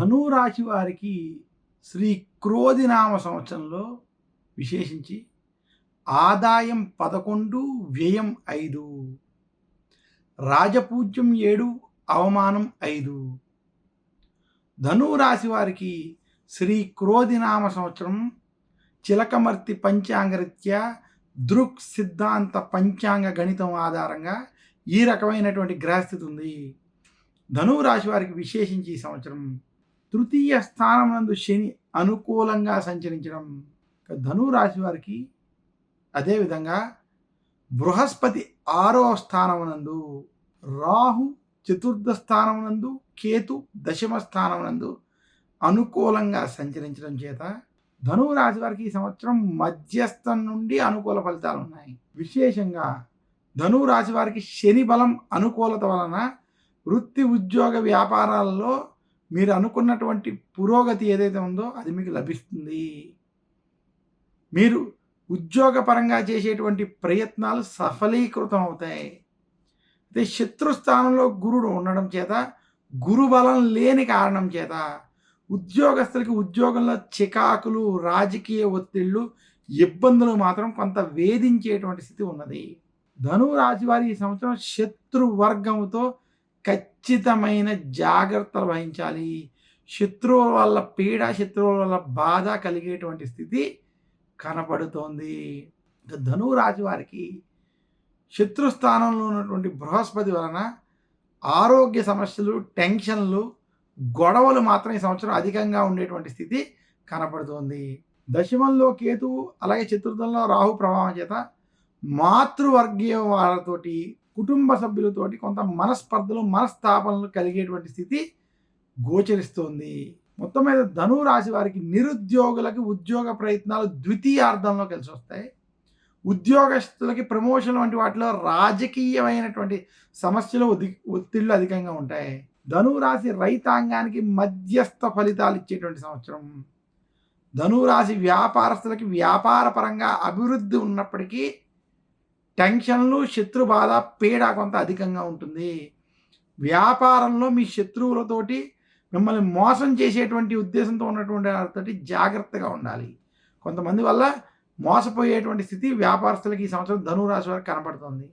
ధనురాశి వారికి శ్రీ క్రోధినామ సంవత్సరంలో విశేషించి ఆదాయం పదకొండు వ్యయం ఐదు రాజపూజ్యం ఏడు అవమానం ఐదు. ధనురాశి వారికి శ్రీ క్రోధినామ సంవత్సరం చిలకమర్తి పంచాంగరీత్యా దృక్ సిద్ధాంత పంచాంగ గణితం ఆధారంగా ఈ రకమైనటువంటి గ్రహస్థితి ఉంది. ధనువు రాశి వారికి విశేషించి ఈ సంవత్సరం తృతీయ స్థానం నందు శని అనుకూలంగా సంచరించడం ఇక రాశి వారికి అదేవిధంగా బృహస్పతి ఆరో స్థానమునందు రాహు చతుర్థ స్థానమునందు కేతు దశమ స్థానమునందు అనుకూలంగా సంచరించడం చేత ధనువు రాశి వారికి ఈ సంవత్సరం మధ్యస్థం నుండి అనుకూల ఫలితాలు ఉన్నాయి. విశేషంగా ధనువు రాశి వారికి శని బలం అనుకూలత వలన వృత్తి ఉద్యోగ వ్యాపారాలలో మీరు అనుకున్నటువంటి పురోగతి ఏదైతే ఉందో అది మీకు లభిస్తుంది. మీరు ఉద్యోగపరంగా చేసేటువంటి ప్రయత్నాలు సఫలీకృతం అవుతాయి. అయితే శత్రుస్థానంలో గురుడు ఉండడం చేత గురుబలం లేని కారణం చేత ఉద్యోగస్తులకి ఉద్యోగంలో చికాకులు రాజకీయ ఒత్తిళ్ళు ఇబ్బందులు మాత్రం కొంత వేధించేటువంటి స్థితి ఉన్నది. ధనురాశి వారి ఈ సంవత్సరం శత్రు వర్గంతో ఖచ్చితమైన జాగ్రత్తలు వహించాలి. శత్రువుల వల్ల పీడ శత్రువుల వల్ల బాధ కలిగేటువంటి స్థితి కనపడుతోంది ధనువు రాశి వారికి శత్రుస్థానంలో ఉన్నటువంటి బృహస్పతి వలన ఆరోగ్య సమస్యలు టెన్షన్లు గొడవలు మాత్రం ఈ సంవత్సరం అధికంగా ఉండేటువంటి స్థితి కనపడుతోంది దశమంలో కేతువు అలాగే చతుర్థంలో రాహు ప్రభావం చేత మాతృవర్గీయ వారితోటి కుటుంబ సభ్యులతోటి కొంత మనస్పర్ధలు మనస్తాపనలు కలిగేటువంటి స్థితి గోచరిస్తోంది. మొత్తం మీద ధనువు రాశి వారికి నిరుద్యోగులకి ఉద్యోగ ప్రయత్నాలు ద్వితీయార్థంలో కలిసి వస్తాయి ఉద్యోగస్తులకి ప్రమోషన్ వంటి వాటిలో రాజకీయమైనటువంటి సమస్యలు ఒత్తిళ్ళు అధికంగా ఉంటాయి. ధనురాశి రైతాంగానికి మధ్యస్థ ఫలితాలు ఇచ్చేటువంటి సంవత్సరం. ధనురాశి వ్యాపారస్తులకి వ్యాపార పరంగా అభివృద్ధి ఉన్నప్పటికీ టెన్షన్లు శత్రు బాధ పీడ కొంత అధికంగా ఉంటుంది. వ్యాపారంలో మీ శత్రువులతోటి మిమ్మల్ని మోసం చేసేటువంటి ఉద్దేశంతో ఉన్నటువంటి వారితోటి జాగ్రత్తగా ఉండాలి. కొంతమంది వల్ల మోసపోయేటువంటి స్థితి వ్యాపారస్తులకి ఈ సంవత్సరం ధనురాశి వారికి కనపడుతుంది.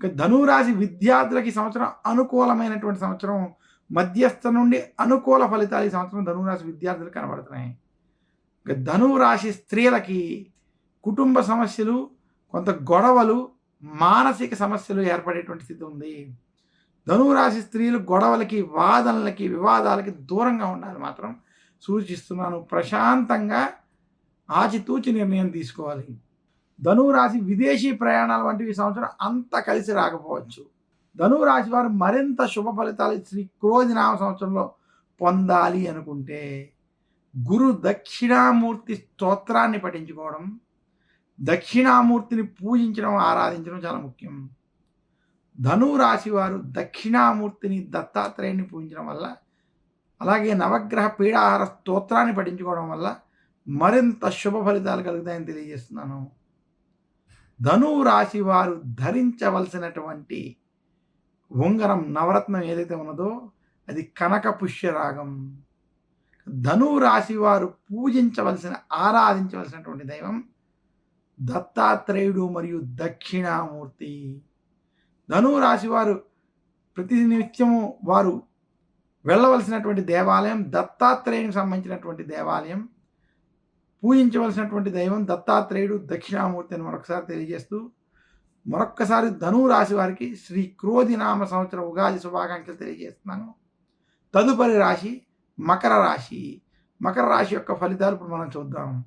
ఇక ధనురాశి విద్యార్థులకి ఈ సంవత్సరం అనుకూలమైనటువంటి సంవత్సరం మధ్యస్థ నుండి అనుకూల ఫలితాలు ఈ సంవత్సరం ధనురాశి విద్యార్థులకు కనబడుతున్నాయి. ఇక ధనురాశి స్త్రీలకి కుటుంబ సమస్యలు కొంత గొడవలు మానసిక సమస్యలు ఏర్పడేటువంటి స్థితి ఉంది. ధనురాశి స్త్రీలు గొడవలకి వాదనలకి వివాదాలకి దూరంగా ఉండాలి మాత్రం సూచిస్తున్నాను. ప్రశాంతంగా ఆచితూచి నిర్ణయం తీసుకోవాలి. ధనురాశి విదేశీ ప్రయాణాలు వంటివి సంవత్సరం అంత కలిసి రాకపోవచ్చు. ధనురాశి వారు మరింత శుభ ఫలితాలు శ్రీ క్రోధినామ సంవత్సరంలో పొందాలి అనుకుంటే గురు దక్షిణామూర్తి స్తోత్రాన్ని పఠించుకోవడం దక్షిణామూర్తిని పూజించడం ఆరాధించడం చాలా ముఖ్యం. ధనువు రాశి వారు దక్షిణామూర్తిని దత్తాత్రేయుని పూజించడం వల్ల అలాగే నవగ్రహ పీడాహార స్తోత్రాన్ని పఠించుకోవడం వల్ల మరింత శుభ ఫలితాలు కలుగుతాయని తెలియజేస్తున్నాను. ధనువు రాశి వారు ధరించవలసినటువంటి ఉంగరం నవరత్నం ఏదైతే ఉన్నదో అది కనక పుష్యరాగం ధనువు రాశి వారు పూజించవలసిన ఆరాధించవలసినటువంటి దైవం దత్తాత్రేయుడు మరియు దక్షిణామూర్తి. ధనువు రాశి వారు ప్రతి నిత్యము వారు వెళ్ళవలసినటువంటి దేవాలయం దత్తాత్రేయునికి సంబంధించినటువంటి దేవాలయం పూజించవలసినటువంటి దైవం దత్తాత్రేయుడు దక్షిణామూర్తి అని మరొకసారి తెలియజేస్తూ మరొక్కసారి ధనువు రాశి వారికి శ్రీ క్రోధినామ సంవత్సర ఉగాది శుభాకాంక్షలు తెలియజేస్తున్నాను. తదుపరి రాశి మకర రాశి. మకర రాశి యొక్క ఫలితాలు ఇప్పుడు మనం చూద్దాం.